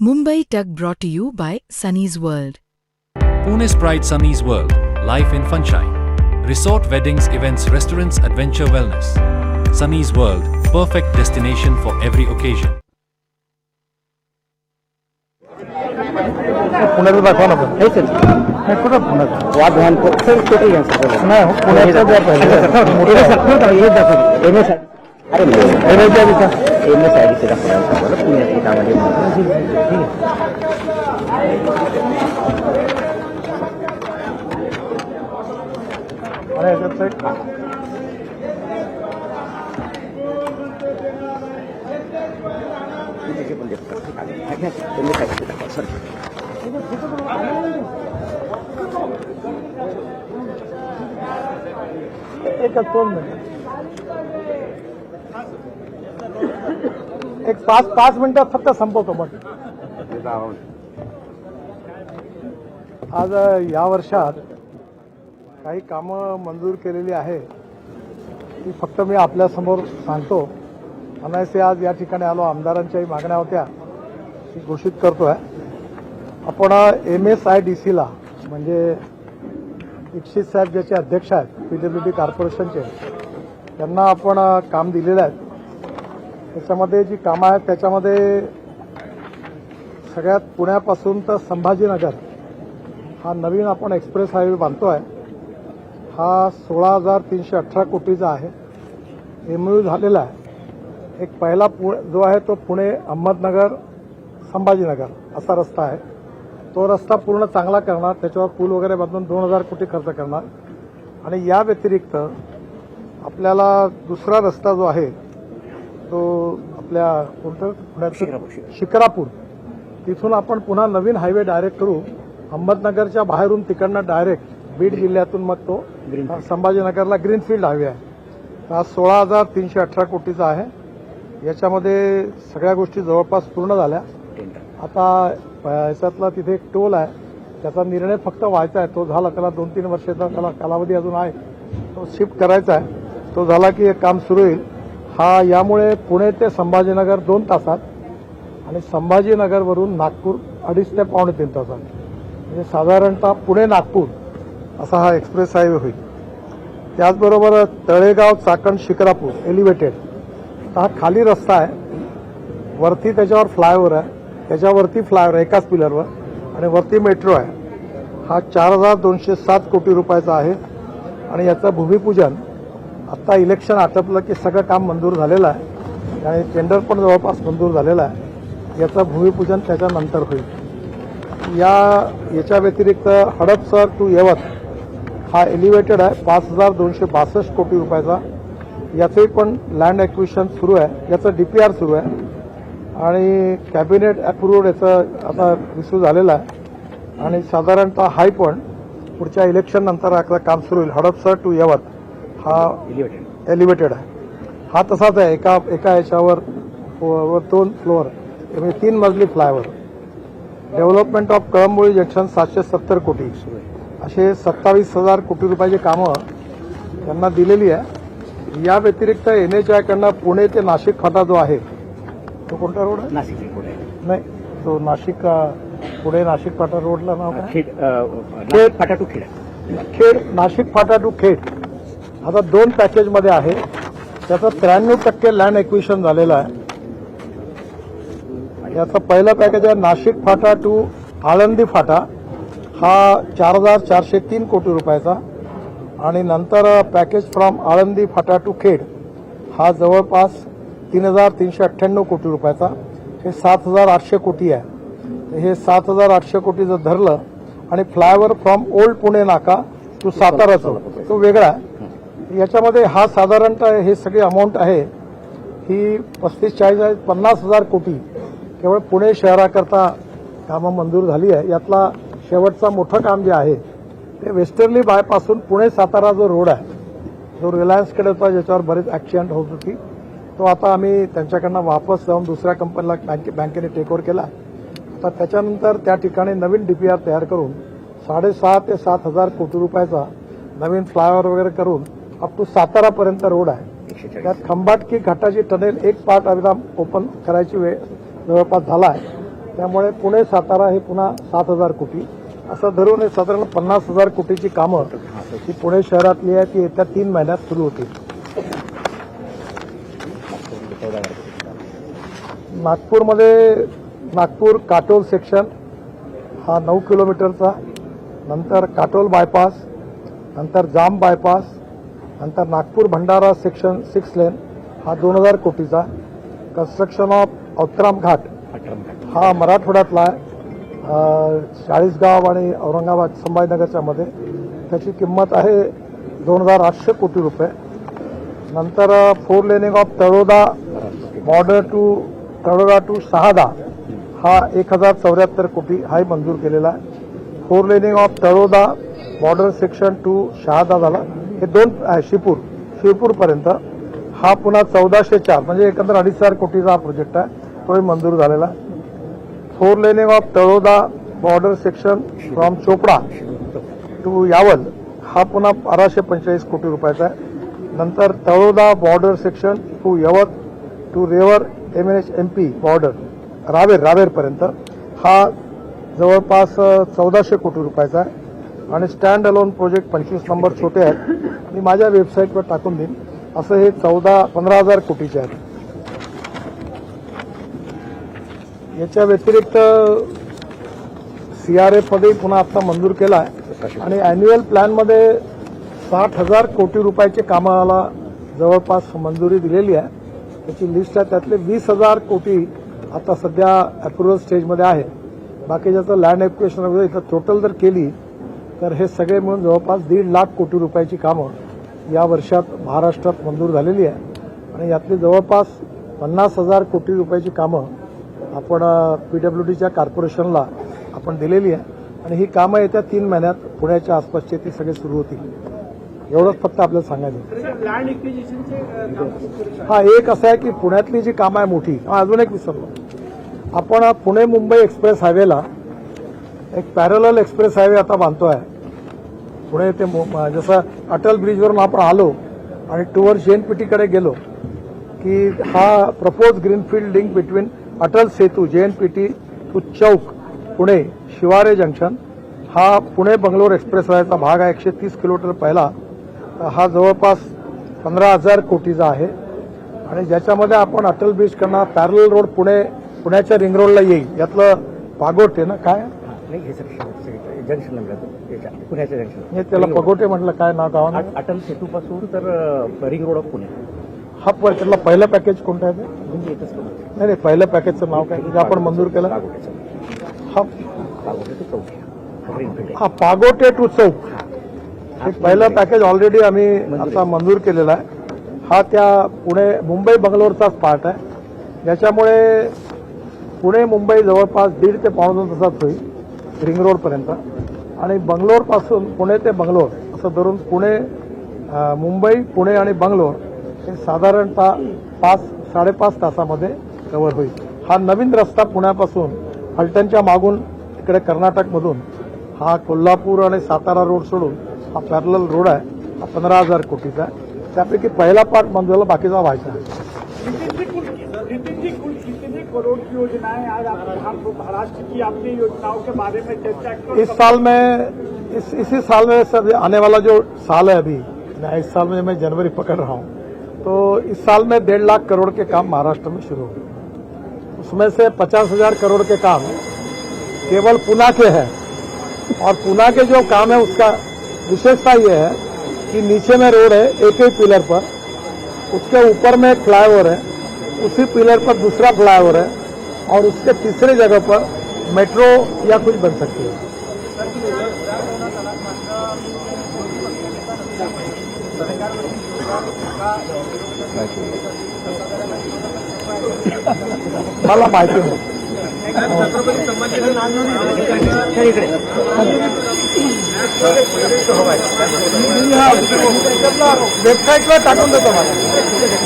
Mumbai Tug brought to you by Sunny's World. Pune's Pride Sunny's World, Life in Funshine. Resort weddings, events, restaurants, adventure wellness. Sunny's World, perfect destination for every occasion. पुण्याचं दाखवा ना पण नाही कुठं पुण्याचं वाधवान को- sir छोटे घ्या सर बोला. नाही हो, पुण्याचं द्या पहिले. अच्छा, सर, मोठं हे आहे. सर, ठेवता, हे दाखवा. MS आहे. अरे नाही. MS द्या तिथं. MS आहे तिथे दाखवा. बोला, पुण्यातली कामाची. आणि याच्यात एक पाच पाच मिनिटात फक्त संपवतो मग आज या वर्षात काही कामं मंजूर केलेली आहे ती फक्त मी आपल्यासमोर सांगतो. अनायसे आज या ठिकाणी आलो आमदारांच्याही मागण्या होत्या ती घोषित करतोय. आपण एम एस आय डी सीला म्हणजे दीक्षित साहेब ज्याचे अध्यक्ष आहेत पीडब्ल्यू डी कॉर्पोरेशनचे त्यांना आपण काम दिलेलं आहे. त्याच्यामध्ये जी कामं आहेत त्याच्यामध्ये सगळ्यात पुण्यापासून तर संभाजीनगर हा नवीन आपण एक्सप्रेस हायवे बांधतो आहे हा सोळा हजार तीनशे अठरा कोटीचा आहे. एमयू झालेला आहे. एक पहिला पु जो आहे तो पुणे अहमदनगर संभाजीनगर असा रस्ता आहे. तो रस्ता पूर्ण चांगला करणार त्याच्यावर पूल वगैरे बांधून दोन हजार कोटी खर्च करणार. आणि या व्यतिरिक्त आपल्याला दुसरा रस्ता जो आहे तो आपल्या कोणतं? पुण्याचं शिक्रापूर. शिक्रापूर तिथून आपण पुन्हा नवीन हायवे डायरेक्ट करू. अहमदनगरच्या बाहेरून तिकडनं डायरेक्ट बीड जिल्ह्यातून मग तो. संभाजीनगरला ग्रीनफील्ड हायवे आहे. हा सोळा हजार तीनशे अठरा कोटीचा आहे. याच्यामध्ये सगळ्या गोष्टी जवळपास पूर्ण झाल्या. आता याच्यातला तिथे एक टोल आहे. त्याचा निर्णय फक्त व्हायचा आहे. तो झाला त्याला दोन तीन वर्षाचा त्याला कालावधी अजून आहे. तो शिफ्ट करायचा आहे. तो झाला की एक काम सुरू होईल. हा यामुळे पुणे ते संभाजीनगर दोन तासात आणि संभाजीनगरवरून नागपूर अडीच ते पावणे तीन तासात. म्हणजे साधारणतः पुणे नागपूर असा हा एक्सप्रेस हायवे होईल. त्याचबरोबर तळेगाव चाकण शिक्रापूर एलिव्हेटेड हा खाली रस्ता आहे. वरती त्याच्यावर फ्लायओव्हर आहे. त्याच्यावरती फ्लायओव्हर आहे एकाच पिलरवर आणि वरती मेट्रो आहे. हा चार हजार दोनशे सात कोटी रुपयाचा आहे. आणि याचं भूमिपूजन आत्ता इलेक्शन आटपलं की सगळं काम मंजूर झालेलं आहे. आणि टेंडर पण जवळपास मंजूर झालेलं आहे. याचं भूमिपूजन त्याच्यानंतर होईल. या याच्या व्यतिरिक्त हडपसर टू यवत हा एलिव्हेटेड आहे. पाच हजार दोनशे बासष्ट कोटी रुपयाचा. याचंही पण लँड ॲक्विशन सुरू आहे. याचं डीपीआर सुरू आहे. आणि कॅबिनेट अप्रूव्ड याचं आता इश्यू झालेलं आहे. आणि साधारणतः हाय पण पुढच्या इलेक्शननंतर आता काम सुरू होईल. हडपसर टू यवत. हा. एलिव्हेटेड आहे. हा तसाच आहे एका एका याच्यावर वर दोन फ्लोअर. म्हणजे तीन मजली flyover. Development of Kalamboli junction सातशे सत्तर कोटी. असे सत्तावीस हजार कोटी रुपयाची कामं त्यांना दिलेली आहे. या व्यतिरिक्त एन एच आयकडनं पुणे ते नाशिक फाटा जो आहे तो कोणता रोड आहे? नाशिकची पुढे नाही तो नाशिक पुणे नाशिक फाटा रोडला नाव खेड. नाशिक फाटा टू खेड. खेड नाशिक फाटा टू खेड. आता दोन पॅकेजमध्ये आहे. त्याचं त्र्याण्णव टक्के लँड एक्विशन झालेलं आहे. याचं पहिलं पॅकेज आहे नाशिक फाटा टू आळंदी फाटा. हा चार हजार चारशे तीन कोटी रुपयाचा. आणि नंतर package from Alandi Phata to Khed. हा जवळपास तीन हजार तीनशे अठ्ठ्याण्णव कोटी रुपयाचा. हे सात हजार आठशे कोटी आहे. हे सात हजार आठशे कोटी जर धरलं आणि फ्लायओव्हर फ्रॉम ओल्ड पुणे नाका टू साताराचं तो वेगळा आहे. याच्यामध्ये हा साधारणतः हे सगळे अमाऊंट आहे. ही पस्तीस चाळीस आहे पन्नास हजार कोटी. केवळ पुणे शहराकरता कामं मंजूर झाली आहे. यातला शेवटचं मोठं काम जे आहे ते वेस्टर्ली बायपासून पुणे सातारा जो रोड आहे जो रिलायन्सकडे होता ज्याच्यावर बरेच ॲक्सिडेंट होत होती तो आता आम्ही त्यांच्याकडनं वापस जाऊन दुसऱ्या कंपनीला बँके बँकेने टेकओव्हर केला. तर त्याच्यानंतर त्या ठिकाणी नवीन डीपीआर तयार करून साडेसहा ते सात हजार कोटी रुपयाचा नवीन फ्लायओव्हर वगैरे करून अप टू सातारापर्यंत रोड आहे. त्यात खंबाटकी घाटाची टनेल एक पार्ट अभिराम ओपन करायची वेळ जवळपास झाला आहे. त्यामुळे पुणे सातारा हे पुन्हा सात हजार कोटी. असं धरून हे साधारण पन्नास हजार कोटीची कामं ही पुणे शहरातली आहे ती येत्या तीन महिन्यात सुरू होतील. नागपूरमध्ये नागपूर काटोल सेक्शन हा नऊ किलोमीटरचा नंतर काटोल बायपास नंतर जाम बायपास नंतर Nagpur Bhandara section six lane हा दोन हजार कोटीचा कन्स्ट्रक्शन ऑफ अवतराम घाट. हा मराठवाड्यातला आहे. चाळीसगाव आणि औरंगाबाद संभाजीनगरच्या मध्ये. त्याची किंमत आहे दोन हजार आठशे कोटी रुपये. नंतर four laning of Taloda border to Taloda to Shahada हा एक हजार चौऱ्याहत्तर कोटी हाही मंजूर केलेला आहे. Four laning of Taloda border section to Shahada झाला. हे दोन आहे, शिपूर शिरपूरपर्यंत हा पुन्हा चौदाशे चार म्हणजे एकंदर अडीच हजार कोटीचा हा प्रोजेक्ट आहे. तोही मंजूर झालेला. Four laning of Taloda border section from Chopda to Yawal हा पुन्हा बाराशे पंचेचाळीस कोटी रुपयाचा आहे. नंतर Taloda border section to Yavat to Raver M N H M P border Raver रावेरपर्यंत हा जवळपास चौदाशे कोटी रुपयाचा आहे. आणि स्टँड अलोन प्रोजेक्ट पंचवीस नंबर छोटे आहेत. मी माझ्या वेबसाईटवर टाकून देईन. असं हे चौदा पंधरा हजार कोटीचे आहेत. याच्या व्यतिरिक्त सीआरएफमध्ये पुन्हा आता मंजूर केला आहे. आणि अॅन्युअल प्लॅनमध्ये साठ हजार कोटी रुपयाचे कामाला जवळपास मंजुरी दिलेली आहे. त्याची लिस्ट आहे. त्यातले वीस हजार कोटी आता सध्या अप्रुव्हल स्टेजमध्ये आहे. बाकी ज्याचं लँड ॲप्लिकेशन वगैरे इथं टोटल जर केली तर हे सगळे मिळून जवळपास दीड लाख कोटी रुपयाची कामं या वर्षात महाराष्ट्रात मंजूर झालेली आहे. आणि यातली जवळपास पन्नास हजार कोटी रुपयाची कामं आपण पी डब्ल्यू डीच्या कॉर्पोरेशनला आपण दिलेली आहे. आणि ही कामं येत्या तीन महिन्यात पुण्याच्या आसपासचे ती सगळे सुरू होतील. एवढंच फक्त आपल्याला सांगायचं शकतो? हा एक असं आहे की पुण्यातली जी कामं आहे मोठी हा, अजून एक विसरलो. आपण पुणे मुंबई एक्सप्रेस हायवेला एक पॅरल एक्सप्रेस हायवे आता बांधतो आहे पुणे ते जसं अटल ब्रिजवरून आपण आलो आणि टुवर्ड जेएनपीटीकडे गेलो की हा propose greenfield link between Atal Setu JNPT to Chowk Pune Shivare junction हा पुणे बंगलोर एक्सप्रेस वेचा भाग आहे एकशे तीस किलोमीटर पहिला. हा जवळपास पंधरा हजार कोटीचा आहे. आणि ज्याच्यामध्ये आपण अटल ब्रिज करणार पॅरल रोड पुणे पुण्याच्या रिंग रोडला येईल. यातलं पागोटे ना काय? नाही हे याच्या पुण्याच्या जंक्शन हे त्याला पगोटे म्हटलं काय नाव गावानं? अटल सेतू पासून तर रिंग रोड ऑफ पुणे. हा त्यातलं पहिलं पॅकेज कोणतं आहे म्हणजे येतच. नाही नाही पहिलं पॅकेजचं नाव काय? जे आपण मंजूर केलं. हा. पागोटे चौकी. हा पागोटे टू चौक. हे. पहिलं पॅकेज ऑलरेडी आम्ही आता मंजूर केलेलं आहे. हा त्या पुणे मुंबई बंगलोरचाच पार्ट आहे. ज्याच्यामुळे पुणे मुंबई जवळपास दीड ते पावणे दोन तासात होईल. रिंग रोडपर्यंत आणि बंगलोरपासून पुणे ते बंगलोर असं धरून पुणे मुंबई पुणे आणि बंगलोर हे साधारणतः पाच साडेपाच तासामध्ये कव्हर होईल. हा नवीन रस्ता पुण्यापासून फलटणच्या मागून इकडे कर्नाटकमधून हा कोल्हापूर आणि सातारा रोड सोडून हा पॅरल रोड आहे. हा पंधरा हजार कोटीचा आहे. त्यापैकी पहिला पार्ट बंद झाला बाकीचा व्हायचा आहे. करोड़ की योजनाएँ आज आप महाराष्ट्र की आपने योजनाओं के बारे में चर्चा इस साल में इस इसी साल में सर आने वाला जो साल है अभी इस साल में मैं जनवरी पकड़ रहा हूँ। तो इस साल में डेढ़ लाख करोड़ के काम महाराष्ट्र में शुरू होंगे। उसमें से पचास हज़ार करोड़ के काम केवल पुना के हैं। और पुना के जो काम है उसका विशेषता ये है कि नीचे में रोड है एक ही पिलर पर। उसके ऊपर में फ्लाईओवर है। उसी पिलर पर दूसरा फ्लाईओवर है और उसके तीसरे जगह पर मेट्रो या कुछ बन सकती है। मला माहिती नाही वेबसाईटवर टाकून देतो मला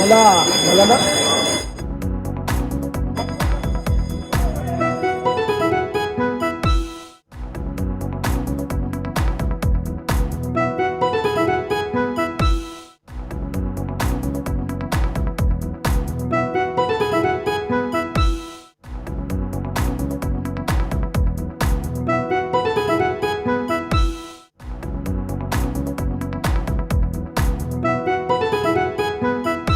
நல்லா நல்லா